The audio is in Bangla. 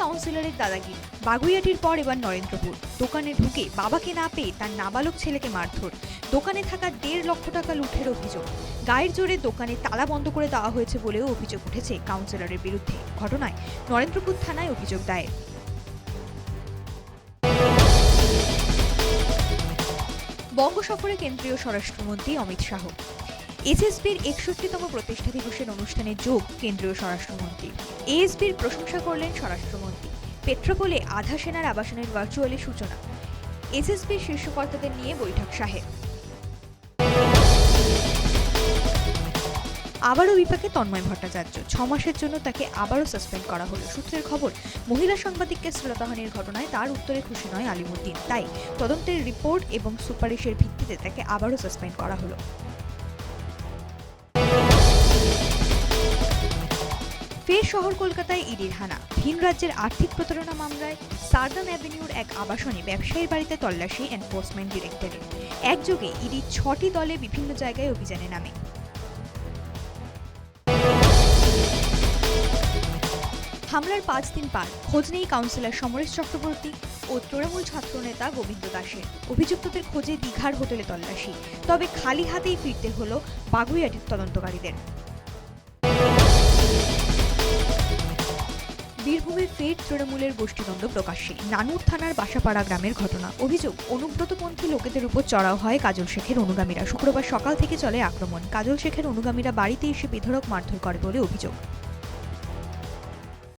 কাউন্সিলরের দাদাগিরি। বাগুইয়াটির পর এবার নরেন্দ্রপুর। দোকানে ঢুকে বাবাকে না পেয়ে তার নাবালক ছেলেকে মারধর। দোকানে থাকা দেড় লক্ষ টাকা লুঠের অভিযোগ। গায়ের জোরে দোকানে তালা বন্ধ করে দেওয়া হয়েছে বলেও অভিযোগ উঠেছে কাউন্সিলরের বিরুদ্ধে। ঘটনায় নরেন্দ্রপুর থানায় অভিযোগ দায়ের। বঙ্গ সফরে কেন্দ্রীয় স্বরাষ্ট্রমন্ত্রী অমিত শাহ। এসএসবির একষট্টিতম প্রতিষ্ঠা দিবসের অনুষ্ঠানে যোগ কেন্দ্রীয় স্বরাষ্ট্রমন্ত্রী। এএসবির প্রশংসা করলেন স্বরাষ্ট্রমন্ত্রী। পেট্রোপোলে আধা সেনার আবাসনের ভার্চুয়ালি সূচনা। এসএসবির শীর্ষ কর্তাদের নিয়ে বৈঠক সাহেব। আবারও বিপাকে তন্ময় ভট্টাচার্য। ছ মাসের জন্য তাকে আবারও সাসপেন্ড করা হলো। সূত্রের খবর, মহিলা সাংবাদিককে শ্রোতাহানির ঘটনায় তার উত্তরে খুশি নয় আলিমুদ্দিন। তাই তদন্তের রিপোর্ট এবং সুপারিশের ভিত্তিতে তাকে আবারও সাসপেন্ড করা হলো। ফের শহর কলকাতায় ইডির হানা। ভিন রাজ্যের আর্থিক প্রতারণা মামলায় সার্দান অ্যাভিনিউর এক আবাসনে ব্যবসায়ীর বাড়িতে তল্লাশি এনফোর্সমেন্ট ডিরেক্টরেট একযোগে ইডি ছটি দলে বিভিন্ন জায়গায় অভিযানে নামে। হামলার পাঁচ দিন পার, খোঁজ নেই কাউন্সিলর সমরেশ চক্রবর্তী ও তৃণমূল ছাত্রনেতা গোবিন্দ দাসের। অভিযুক্তদের খোঁজে দীঘার হোটেলে তল্লাশি। তবে খালি হাতেই ফিরতে হলো বাগুইয়াটির তদন্তকারীদের। ফের তৃণমূলের গোষ্ঠীদ্বন্দ্ব প্রকাশ্যে। নানুর থানার বাসাপাড়া গ্রামের ঘটনা। অভিযোগ, অনুব্রতপন্থী লোকেদের উপর চড়াও হয় কাজল শেখের অনুগামীরা। শুক্রবার সকাল থেকে চলে আক্রমণ। কাজল শেখের অনুগামীরা বাড়িতে এসে বেধড়ক মারধর করে বলে অভিযোগ।